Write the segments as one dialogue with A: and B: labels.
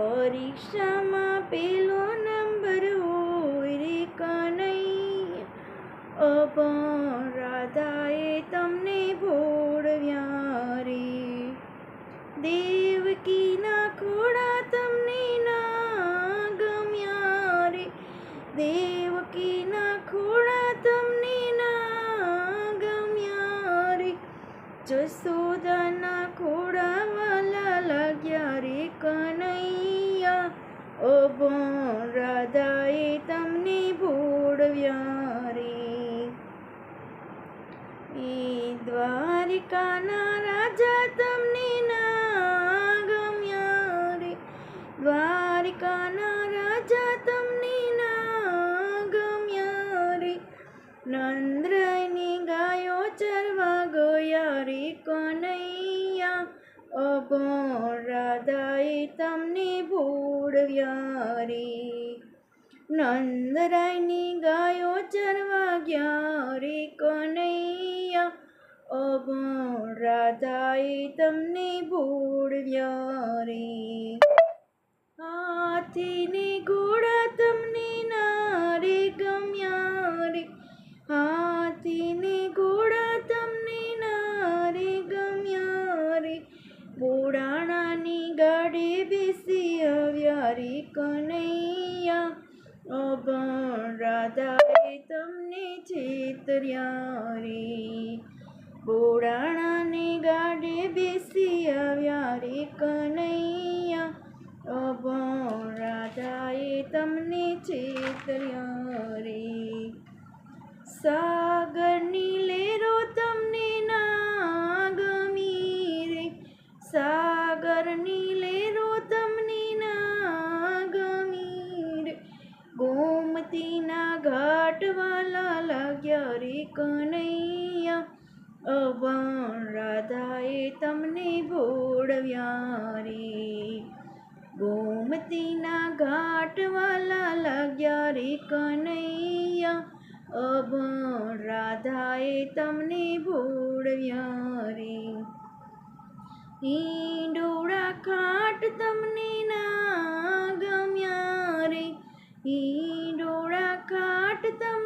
A: પરીક્ષામાં પેલો નંબર હોય રે કનૈયા. રાધાએ તમને ભોળવ્યા રે. દેવકીના ખોડા તમને ના ગમ્યા રે. દેવકીના ખોડા તમને ના ગમ્યા રે. જસોદાના ખોડા વાલા લાગ્યા રે કનૈયા. અભણ રાધાએ તમને ભોળવ્યા રે એ દ્વારિકાના રાજા તમને ના ગમ્યા રે દ્વારિકાના રાજા તમને ના ગમ્યા રે નંદ્રાયની ગાયો ચરવા ગયા રે અભણ રાધાએ તમને ભોળવ્યા રે નંદરાયની ગાયો ચરવા ગયા કનૈયા અભણ રાધાએ તમને ભોળવ્યા રે હાથીને આવ્યા કનૈયા, અભણ રાધાએ તમને છેતર્યા રે બોડાણાને ગાડે બેસી આવ્યા રે કનૈયા, અભણ રાધાએ તમને છેતર્યા રે સાગરની લેરો તમને ના ગમી રે, સાગરની ઘાટ વાલા લાગ્યા રે કનૈયા અવણ રાધાએ તમને ભોળવ્યા રે ગોમતીના ઘાટવાલા લાગ્યા રે કનૈયા અભણ રાધાએ તમને ભોળવ્યા રે ઈંડોળા ખાટ તમને ના ગમ્યા રે. ઈંડોળા ખાટ તમને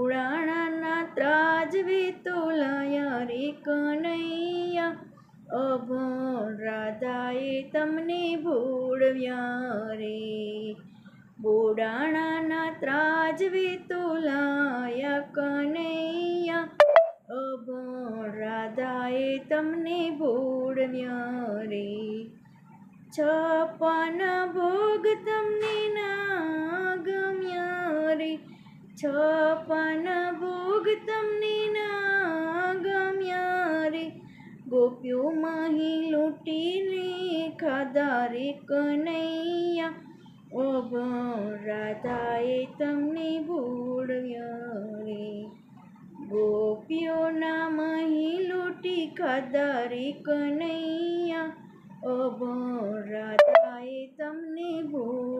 A: બોળાણાના ત્રાજ તોલાયા રે કનૈયા. અભણ રાધાએ તમને ભોળવ્યા રે. બોડાણાના ત્રાજ તોલાયા કનૈયા. અભણ રાધાએ તમને ભોળવ્યા રે. છપન ભોગ તમને ના છપ્પન ભોગ તમને ના ગમ્યા રે. ગોપ્યો માહી લૂંટીને ખાધા રે કનૈયા. અભણ રાધાએ તમને ભોળવ્યા રે. ગોપીઓના મહી લૂંટી ખાધા રે કનૈયા. અભણ રાધાએ તમને રે